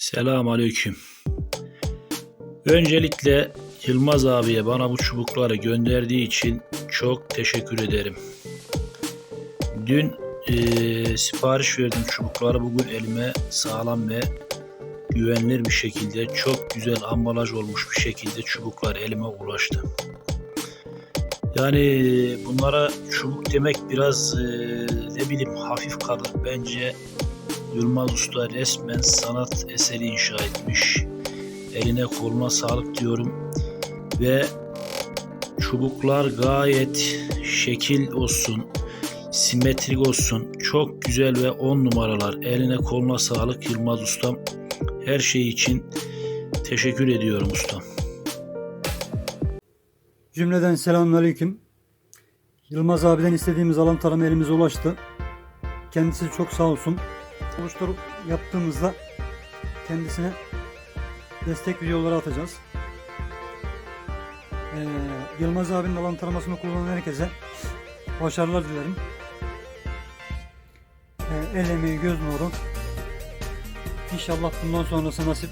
Selamun Aleyküm. Öncelikle Yılmaz abiye bana bu çubukları gönderdiği için çok teşekkür ederim. Dün eee, sipariş verdim çubukları bugün elime sağlam ve güvenilir bir şekilde çok güzel ambalaj olmuş bir şekilde çubuklar elime ulaştı. Yani bunlara çubuk demek biraz eee, ne bileyim hafif kalır. Bence Yılmaz Usta resmen sanat eseri inşa etmiş. Eline koluna sağlık diyorum. Ve çubuklar gayet şekil olsun, simetrik olsun. Çok güzel ve on numaralar. Eline koluna sağlık Yılmaz Ustam. Her şey için teşekkür ediyorum ustam. Cümleden selamünaleyküm. Yılmaz abiden istediğimiz alan tarama elimize ulaştı. Kendisi çok sağ olsun. Oluşturup yaptığımızda kendisine destek videoları atacağız. Ee, Yılmaz abinin alan taramasını kullanan herkese başarılar dilerim. Ee, el emeği göz nuru. İnşallah bundan sonrası nasip